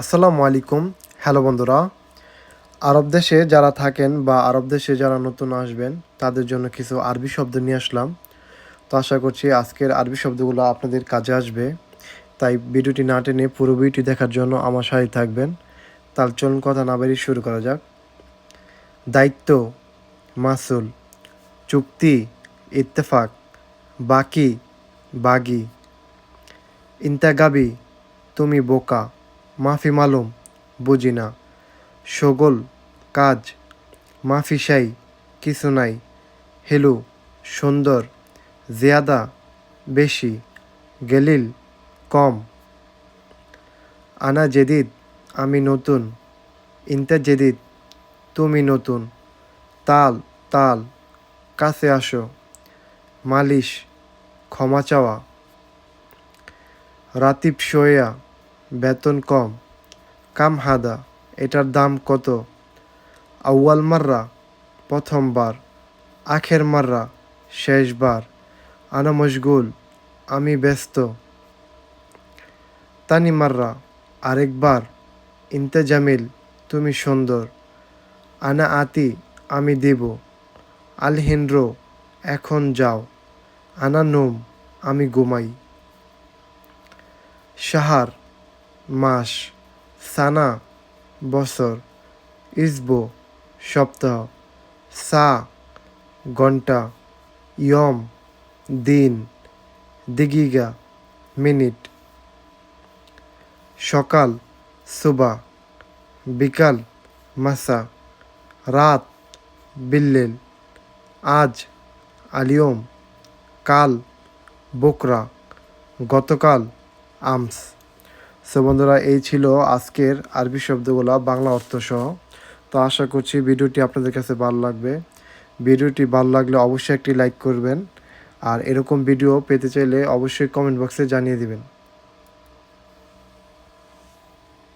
আসসালামু আলাইকুম। হ্যালো বন্ধুরা, আরব দেশে যারা থাকেন বা আরব দেশে যারা নতুন আসবেন, তাদের জন্য কিছু আরবি শব্দ নিয়ে আসলাম। তো আশা করছি আজকের আরবি শব্দগুলো আপনাদের কাজে আসবে। তাই ভিডিওটি না টেনে পুরো ভিডিওটি দেখার জন্য আমার সাথে থাকবেন। তার চলুন কথা না বেরিয়ে শুরু করা যাক। দায়িত্ব, মাসুল, চুক্তি, ইত্তেফাক, বাকি, বাগি। ইন্তাগাবি, তুমি বোকা। মাফি মালুম, বুঝি না। সগোল, কাজ, মাফি সাই, কিছু নাই। হেলু, সুন্দর, জিয়াদা, বেশি, গেলিল, কম। আনা জেদিদ, আমি নতুন। ইন্তা জেদিদ, তুমি নতুন। তাল তাল, কাছে আসো। মালিশ, ক্ষমা চাওয়া। রাতিব শোয়া। বেতন কম। কাম হাদা, এটার দাম কত? আউয়াল মাররা প্রথমবার আখের মাররা শেষবার আনা মশগুল, আমি ব্যস্ত। তানি মাররা আরেকবার ইন্তে জামিল তুমি সুন্দর। আনা আতি, আমি দেব। আল হিন্দ্র, এখন যাও। আনা নোম, আমি ঘুমাই। সাহার মাস, সানা, বছর, ইসবো, সপ্তাহ, সা, ঘণ্টা, ইয়ম, দিন, দিগিগা, মিনিট। সকাল সুবা বিকাল, মাসা, রাত, বিল্লেল, আজ, আলিয়ম, কাল, বকরা, গতকাল, আমস। সো বন্ধুরা, এই ছিল আজকের আরবি শব্দগুলো, বাংলা অর্থ সহ তো আশা করছি ভিডিওটি আপনাদের কাছে ভালো লাগবে। ভিডিওটি ভালো লাগলে অবশ্যই একটি লাইক করবেন। আর এরকম ভিডিও পেতে চাইলে অবশ্যই কমেন্ট বক্সে জানিয়ে দিবেন।